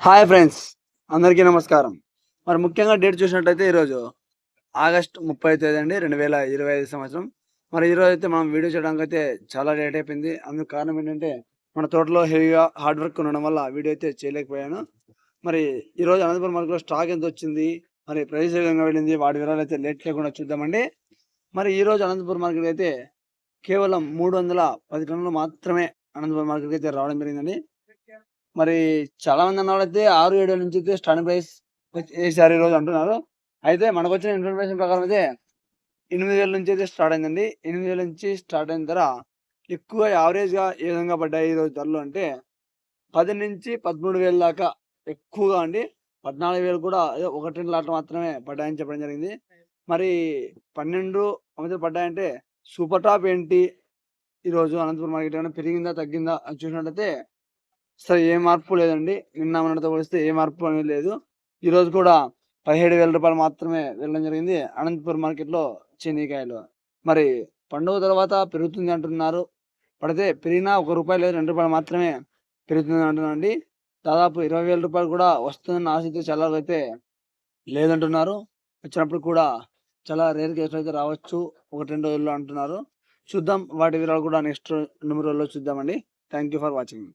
Hi friends అందరికీ నమస్కారం. మరి ముఖ్యంగా డేట్ చూసినట్టయితే ఈరోజు ఆగస్ట్ ముప్పై తేదీ అండి రెండు వేల ఇరవై ఐదు సంవత్సరం. మరి ఈరోజు అయితే మనం వీడియో చేయడానికి అయితే చాలా లేట్ అయిపోయింది. అందుకు కారణం ఏంటంటే మన తోటలో హెవీగా హార్డ్ వర్క్ ఉండడం వల్ల వీడియో అయితే చేయలేకపోయాను. మరి ఈరోజు అనంతపురం మార్కెట్లో స్టాక్ ఎంత వచ్చింది మరి ప్రైస్ ఏ విధంగా వెళ్ళింది వాటి వివరాలు అయితే లేట్ లేకుండా చూద్దామండి. మరి ఈరోజు అనంతపురం మార్కెట్ అయితే కేవలం మూడు వందల పది టన్నులు మాత్రమే అనంతపురం మార్కెట్కి అయితే రావడం జరిగిందండి. మరి చాలా మంది అన్నవాళ్ళైతే ఆరు ఏడు నుంచి అయితే స్టార్టింగ్ ప్రైస్ వేసారు ఈ రోజు అంటున్నారు. అయితే మనకు వచ్చిన ఇన్ఫర్మేషన్ ప్రకారం అయితే ఎనిమిది వేల నుంచి అయితే స్టార్ట్ అయిందండి. ఎనిమిది వేల నుంచి స్టార్ట్ అయిన ధర ఎక్కువ యావరేజ్గా ఏ విధంగా పడ్డాయి ఈ రోజు ధరలు అంటే పది నుంచి పదమూడు వేల దాకా ఎక్కువగా అండి. పద్నాలుగు వేలు కూడా ఒకటి రెండు లాట్లు మాత్రమే పడ్డాయని చెప్పడం జరిగింది. మరి పన్నెండు అమితలు పడ్డాయంటే సూపర్ టాప్ ఏంటి? ఈరోజు అనంతపురం మార్కెట్ ఏమైనా పెరిగిందా తగ్గిందా అని చూసినట్టయితే సరే ఏ మార్పు లేదండి. నిన్న మొన్నటితో పోలిస్తే ఏ మార్పు అనేది లేదు. ఈ రోజు కూడా పదిహేడు వేల రూపాయలు మాత్రమే వెళ్ళడం జరిగింది. అనంతపురం మార్కెట్లో చెనీకాయలు. మరి పండుగ తర్వాత పెరుగుతుంది అంటున్నారు. పడితే పెరిగినా ఒక రూపాయి లేదు రెండు రూపాయలు మాత్రమే పెరుగుతుంది అంటున్నారండి. దాదాపు ఇరవై వేల రూపాయలు కూడా వస్తుందన్న ఆశ చాలా అయితే లేదంటున్నారు. వచ్చినప్పుడు కూడా చాలా రేర్ కేసులు అయితే రావచ్చు. ఒకటి రెండు రోజుల్లో అంటున్నారు. చూద్దాం వాటి వివరాలు కూడా నెక్స్ట్ రెండు మూడు రోజుల్లో చూద్దామండి. Thank you for watching.